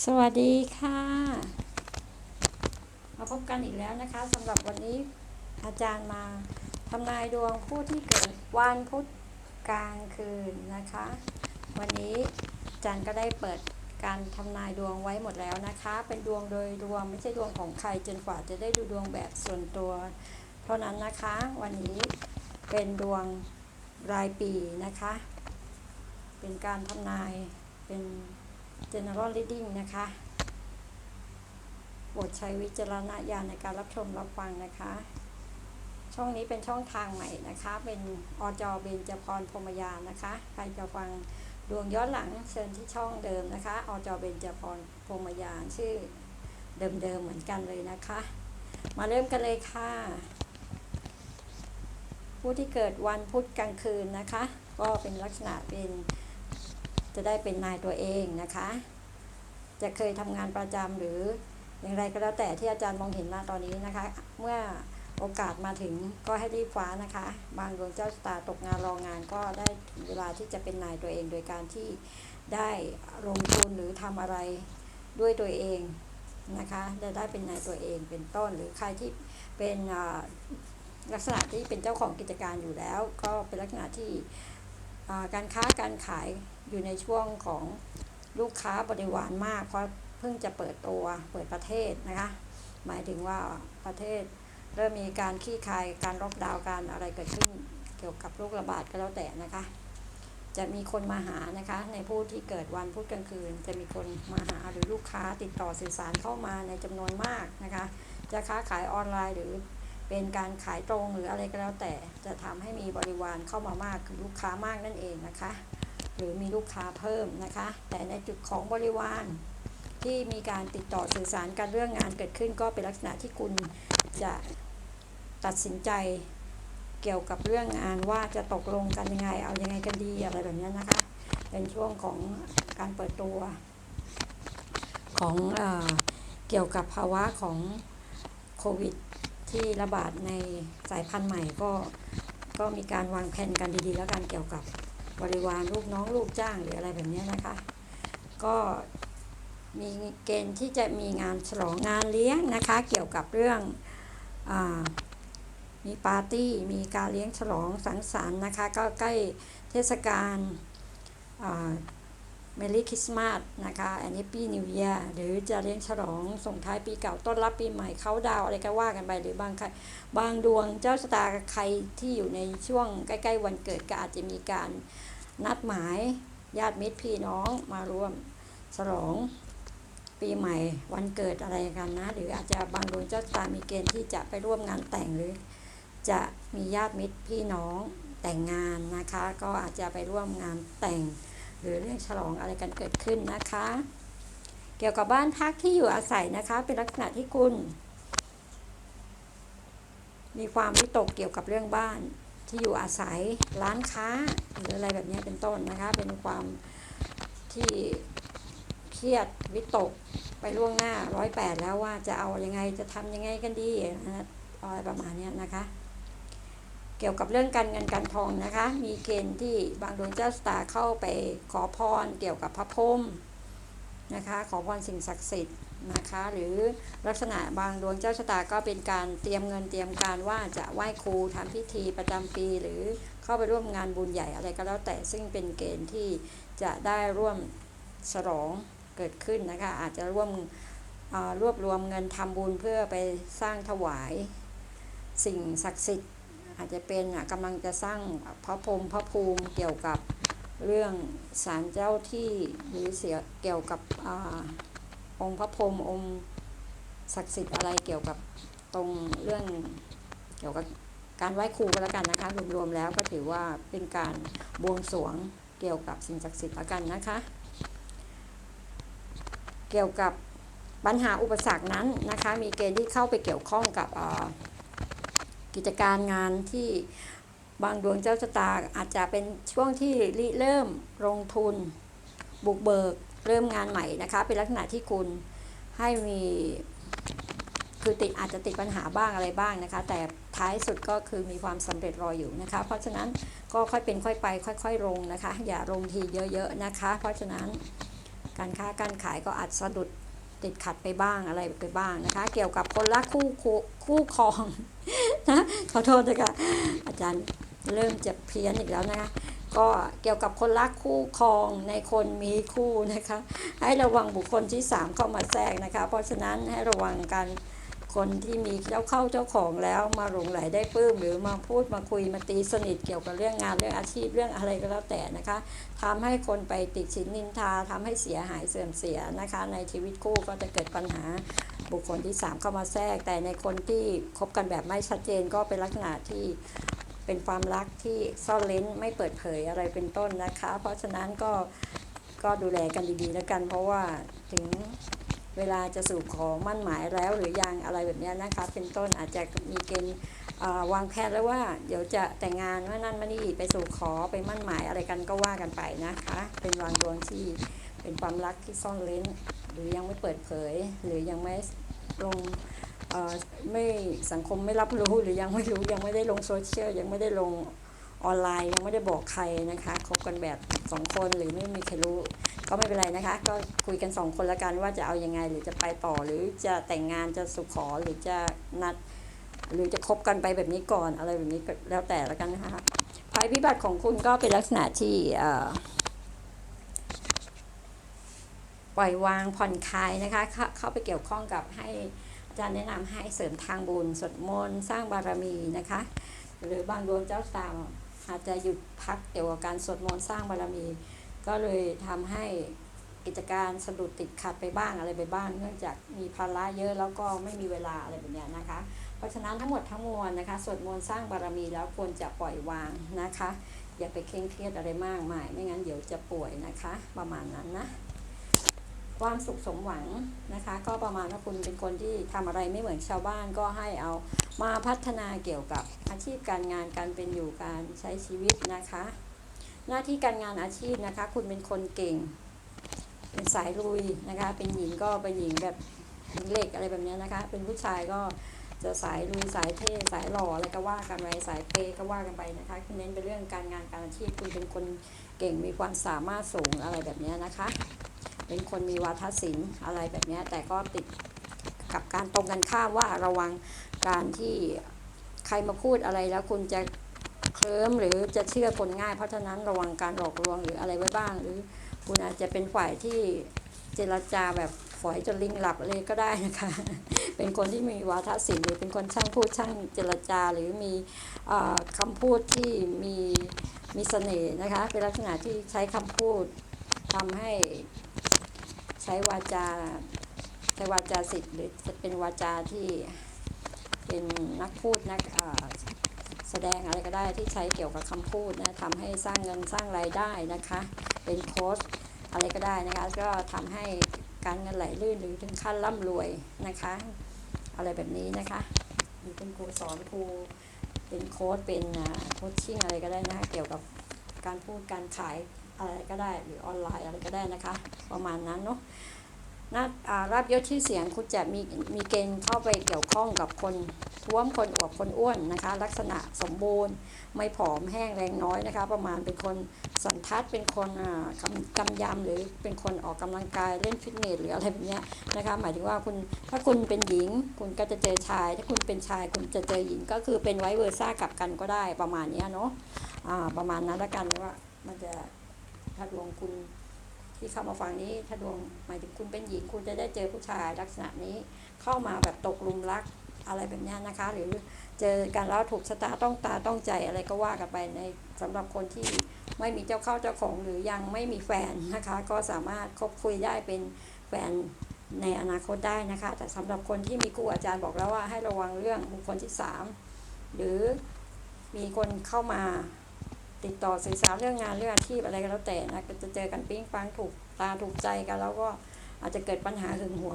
สวัสดีค่ะ มาพบกันอีกแล้วนะคะสำหรับวันนี้อาจารย์มาทำนายดวงผู้ที่เกิดวันพุธกลางคืนนะคะ วันนี้อาจารย์ก็ได้เปิดการทำนายดวงไว้หมดแล้วนะคะ เป็นดวงโดยรวมไม่ใช่ดวงของใครจนกว่าจะได้ดูดวงแบบส่วนตัว เท่านั้นนะคะ วันนี้เป็นดวงรายปีนะคะ เป็นการทำนายเป็น general reading นะคะโปรดใช้วิจารณญาณในการรับชมรับฟังนะคะ ช่องนี้เป็นช่องทางใหม่นะคะ เป็นอจเบญจพรพรมยานนะคะ ใครจะฟังดวงย้อนหลังเชิญที่ช่องเดิมนะคะ อจเบญจพรพรมยานชื่อเดิมๆเหมือนกันเลยนะคะ มาเริ่มกันเลยค่ะ ผู้ที่เกิดวันพุธกลางคืนนะคะ ก็เป็นลักษณะเป็น จะได้เป็นนายตัวเองนะคะ จะเคยทำงานประจำหรืออย่างไรก็แล้วแต่ที่อาจารย์มองเห็นมาตอนนี้นะคะ เมื่อโอกาสมาถึงก็ให้รีบคว้านะคะ บางดวงเจ้าชะตาตกงานรองงานก็ได้เวลาที่จะเป็นนายตัวเอง โดยการที่ได้ลงทุนหรือทำอะไรด้วยตัวเองนะคะได้ได้เป็นนายตัวเองเป็นต้นหรือใครที่เป็นลักษณะที่เป็นเจ้าของกิจการอยู่แล้ว ก็เป็นลักษณะที่ การค้าการขายอยู่ในช่วงของลูกค้าบริวารมาก เพราะเพิ่งจะเปิดตัวเปิดประเทศนะคะ หมายถึงว่าประเทศเริ่มมีการขี้คายการล็อกดาวน์การอะไรเกิดขึ้นเกี่ยวกับโรคระบาดก็แล้วแต่นะคะ จะมีคนมาหานะคะ ในผู้ที่เกิดวันพุธกลางคืน จะมีคนมาหาหรือลูกค้าติดต่อสื่อสารเข้ามาในจำนวนมากนะคะ จะค้าขายออนไลน์หรือ เป็นการขายตรงหรืออะไรก็แล้วแต่จะทำให้มีบริวารเข้ามามากคือลูกค้ามากนั่นเองนะคะ หรือมีลูกค้าเพิ่มนะคะ แต่ในจุดของบริวาร ที่มีการติดต่อสื่อสารกันเรื่องงานเกิดขึ้นก็เป็นลักษณะที่คุณจะตัดสินใจเกี่ยวกับเรื่องงานว่าจะตกลงกันยังไง เอายังไงกันดีอะไรแบบนี้นะคะ เป็นช่วงของการเปิดตัว ของเอเกี่ยวกับภาวะของโควิด ที่ระบาดในสายพันธุ์ใหม่ก็ก็มีการวางแผนกันดีๆ แล้วกันเกี่ยวกับบริวารลูกน้องลูกจ้างหรืออะไรแบบนี้นะคะ ก็มีเกณฑ์ที่จะมีงานฉลองงานเลี้ยงนะคะ เกี่ยวกับเรื่องอมีปาร์ตี้มีการเลี้ยงฉลองสังสรรค์นะคะ ก็ใกล้เทศกาล เมลี่คริสต์มาสนะคะแอนนี่ปีนิวเยียหรือจะเลี้ยงฉลองส่งท้ายปีเก่าต้อนรับปีใหม่เขาดาวอะไรก็ว่ากันไป หรือบางใครบางดวงเจ้าชะตาใครที่อยู่ในช่วงใกล้ๆวันเกิดก็อาจจะมีการนัดหมายญาติมิตรพี่น้องมาร่วมฉลองปีใหม่วันเกิดอะไรกันนะ หรืออาจจะบางดวงเจ้าชะตามีเกณฑ์ที่จะไปร่วมงานแต่งหรือ จะมีญาติมิตรพี่น้องแต่งงานนะคะ ก็อาจจะไปร่วมงานแต่ง หรือเรื่องฉลองอะไรกันเกิดขึ้นนะคะ เกี่ยวกับบ้านพักที่อยู่อาศัยนะคะ เป็นลักษณะที่คุณ มีความวิตกเกี่ยวกับเรื่องบ้านที่อยู่อาศัยร้านค้า หรืออะไรแบบนี้เป็นต้นนะคะ เป็นความที่เครียดวิตกไปล่วงหน้าร้อยแปดแล้วว่าจะเอายังไงจะทำยังไงกันดีอะไรประมาณนี้นะคะ เกี่ยวกับเรื่องการเงินการทองนะคะ มีเกณฑ์ที่บางดวงเจ้าสตาร์เข้าไปขอพรเกี่ยวกับพระพรหมนะคะ ขอพรสิ่งศักดิ์สิทธิ์นะคะ หรือลักษณะบางดวงเจ้าชะตาก็เป็นการเตรียมเงินเตรียมการว่าจะไหว้ครูทำพิธีประจำปี หรือเข้าไปร่วมงานบุญใหญ่อะไรก็แล้วแต่ซึ่งเป็นเกณฑ์ที่จะได้ร่วมฉลองเกิดขึ้นนะคะ อาจจะร่วมรวบรวมเงินทำบุญเพื่อไปสร้างถวาย สิ่งศักดิ์สิทธิ์ อาจจะเป็นกำลังจะสร้างพระพรหมพระภูมิเกี่ยวกับเรื่องศาลเจ้าที่หรือเสียเกี่ยวกับอองค์พระพรหมองค์ศักดิ์สิทธิ์อะไรเกี่ยวกับตรงเรื่องเกี่ยวกับการไหว้ครูก็แล้วกันนะคะรวมๆแล้วก็ถือว่าเป็นการบวงสรวงเกี่ยวกับสิ่งศักดิ์สิทธิ์แล้วกันนะคะ เกี่ยวกับปัญหาอุปสรรคนั้นนะคะ มีเกณฑ์ที่เข้าไปเกี่ยวข้องกับ กิจการงานที่บางดวงเจ้าชะตาอาจจะเป็นช่วงที่ริเริ่มลงทุน บุกเบิกเริ่มงานใหม่นะคะ เป็นลักษณะที่คุณให้มีคือติดอาจจะติดปัญหาบ้างอะไรบ้างนะคะ แต่ท้ายสุดก็คือมีความสำเร็จรออยู่นะคะ เพราะฉะนั้นก็ค่อยเป็นค่อยไป ค่อย ๆ ลงนะคะ อย่าลงทีเยอะ ๆ นะคะ เพราะฉะนั้นการค้าการขายก็อาจสะดุด ติดขัดไปบ้างอะไรไปบ้างนะคะ เกี่ยวกับคนรักคู่คู่คู่ครองนะขอโทษนะคะอาจารย์เริ่มจะเพี้ยนอีกแล้วนะคะก็เกี่ยวกับคนรักคู่ครองในคนมีคู่นะคะ ให้ระวังบุคคลที่ 3 เข้ามาแทรกนะคะ เพราะฉะนั้นให้ระวังการ คนที่มีเจ้าเข้าเจ้าของแล้วมาหลงไหลได้ปลื้มหรือมาพูดมาคุยมาตีสนิทเกี่ยวกับเรื่องงานเรื่องอาชีพเรื่องอะไรก็แล้วแต่นะคะทำให้คนไปติดสินนินทาทำให้เสียหายเสื่อมเสียนะคะ ในชีวิตคู่ก็จะเกิดปัญหาบุคคลที่ 3 เข้ามาแทรก แต่ในคนที่คบกันแบบไม่ชัดเจนก็เป็นลักษณะที่เป็นความรักที่ซ่อนเล้นไม่เปิดเผยอะไรเป็นต้นนะคะ เพราะฉะนั้นก็ก็ดูแลกันดีๆแล้วกัน เพราะว่าถึง เวลาจะสู่ขอมั่นหมายแล้วหรือยังอะไรแบบนี้นะคะเป็นต้นอาจจะมีเกณฑ์วางแผนแล้วว่าเดี๋ยวจะแต่งงานว่านั่นมานี่ไปสู่ขอไปมั่นหมายอะไรกันก็ว่ากันไปนะคะ เป็นวางดวงที่เป็นความรักที่ซ่อนเล้น หรือยังไม่เปิดเผย หรือยังไม่ลงไม่สังคมไม่รับรู้หรือยังไม่รู้ยังไม่ได้ลงโซเชียลยังไม่ได้ลง ออนไลน์ยังไม่ได้บอกใครนะคะคบกันแบบสองคนหรือไม่มีใครรู้ ก็ไม่เป็นไรนะคะ ก็คุยกันสองคนละกันว่าจะเอายังไงหรือจะไปต่อหรือจะแต่งงานจะสุขขอหรือจะนัด หรือจะคบกันไปแบบนี้ก่อนอะไรแบบนี้แล้วแต่ละกันนะคะภัยพิบัติของคุณก็เป็นลักษณะที่ปล่อยวางผ่อนคลายนะคะเข้าเข้าไปเกี่ยวข้องกับให้อาจารย์แนะนำให้เสริมทางบุญสวดมนต์สร้างบารมีนะคะ หรือบางดวงเจ้าตาม อาจจะหยุดพักเกี่ยวกับการสวดมนต์สร้างบารมี ก็เลยทำให้กิจการสะดุดติดขัดไปบ้างอะไรไปบ้าง เนื่องจากมีภาระเยอะแล้วก็ไม่มีเวลาอะไรแบบนี้นะคะ เพราะฉะนั้นทั้งหมดทั้งมวลนะคะสวดมนต์สร้างบารมีแล้วควรจะปล่อยวางนะคะ อย่าไปเคร่งเครียดอะไรมากมาย ไม่งั้นเดี๋ยวจะป่วยนะคะ ประมาณนั้นนะ ความสุขสมหวังนะคะ ก็ประมาณว่าคุณเป็นคนที่ทำอะไรไม่เหมือนชาวบ้านก็ให้เอามาพัฒนาเกี่ยวกับอาชีพการงานการเป็นอยู่การใช้ชีวิตนะคะ หน้าที่การงานอาชีพนะคะ คุณเป็นคนเก่ง เป็นสายลุยนะคะ เป็นหญิงก็เป็นหญิงแบบเหล็กอะไรแบบนี้นะคะ เป็นผู้ชายก็จะสายลุยสายเท่สายหล่ออะไรก็ว่ากันไปสายเปก็ว่ากันไปนะคะคุณเน้นไปเรื่องการงานการอาชีพคุณเป็นคนเก่งมีความสามารถสูงอะไรแบบนี้นะคะ เป็นคนมีวาทศิลป์อะไรแบบนี้แต่ก็ติดกับการตรงกันข้ามว่าระวังการที่ใครมาพูดอะไรแล้วคุณจะเคลิ้มหรือจะเชื่อคนง่าย เพราะฉะนั้นระวังการหลอกลวงหรืออะไรไว้บ้าง หรือคุณอาจจะเป็นฝ่ายที่เจรจาแบบฝอยจนลิงหลับเลยก็ได้นะคะ เป็นคนที่มีวาทศิลป์หรือเป็นคนช่างพูดช่างเจรจาหรือมีอ่อคำพูดที่มีมีเสน่ห์นะคะ เป็นลักษณะที่ใช้คำพูดทำให้ ใช้วาจาใช้วาจาสิทธิ์หรือจะเป็นวาจาที่เป็นนักพูดนักแสดงอะไรก็ได้ที่ใช้เกี่ยวกับคำพูดนะทำให้สร้างเงินสร้างรายได้นะคะ เป็นโค้ชอะไรก็ได้นะคะ ก็ทำให้การเงินไหลลื่นหรือถึงขั้นร่ำรวยนะคะ อะไรแบบนี้นะคะหรือเป็นครูสอนครูเป็นโค้ชเป็นโค้ชชิ่งอะไรก็ได้นะคะเกี่ยวกับการพูดการขาย อะไรก็ได้หรือออนไลน์อะไรก็ได้นะคะ ประมาณนั้นเนาะนาอ่ารับยศชื่อเสียงคุณจะมีมีเกณฑ์เข้าไปเกี่ยวข้องกับคนท้วมคนอวบคนอ้วนนะคะ ลักษณะสมบูรณ์ไม่ผอมแห้งแรงน้อยนะคะ ประมาณเป็นคนสันทัดเป็นคนอ่ากำกำยำหรือเป็นคนออกกำลังกายเล่นฟิตเนสหรืออะไรแบบเนี้ยนะคะหมายถึงว่าคุณถ้าคุณเป็นหญิงคุณก็จะเจอชาย ถ้าคุณเป็นชายคุณจะเจอหญิงก็คือเป็นไวเวอร์ซ่ากลับกันก็ได้ประมาณเนี้ยเนาะอ่าประมาณนั้นละกันว่ามันจะ ถ้าดวงคุณที่เข้ามาฟังนี้ถ้าดวงหมายถึงคุณเป็นหญิงคุณจะได้เจอผู้ชายลักษณะนี้เข้ามาแบบตกหลุมรักอะไรแบบนี้นะคะ หรือเจอกันแล้วถูกชะตาต้องตาต้องใจอะไรก็ว่ากันไปในสำหรับคนที่ไม่มีเจ้าเข้าเจ้าของหรือยังไม่มีแฟนนะคะ ก็สามารถคบคุยได้เป็นแฟนในอนาคตได้นะคะ แต่สำหรับคนที่มีคู่อาจารย์บอกแล้วว่าให้ระวังเรื่องบุคคลที่สามหรือมีคนเข้ามา ติดต่อสื่อสารเรื่องงานเรื่องอาชีพอะไรก็แล้วแต่นะก็จะเจอกันปิ้งปังถูกตาถูกใจกัน แล้วก็อาจจะเกิดปัญหาหึงหวง